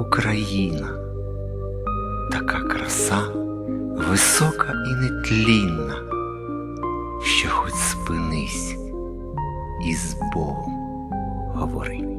Україна. Така краса висока і нетлінна, що хоч спинись і з Богом говори.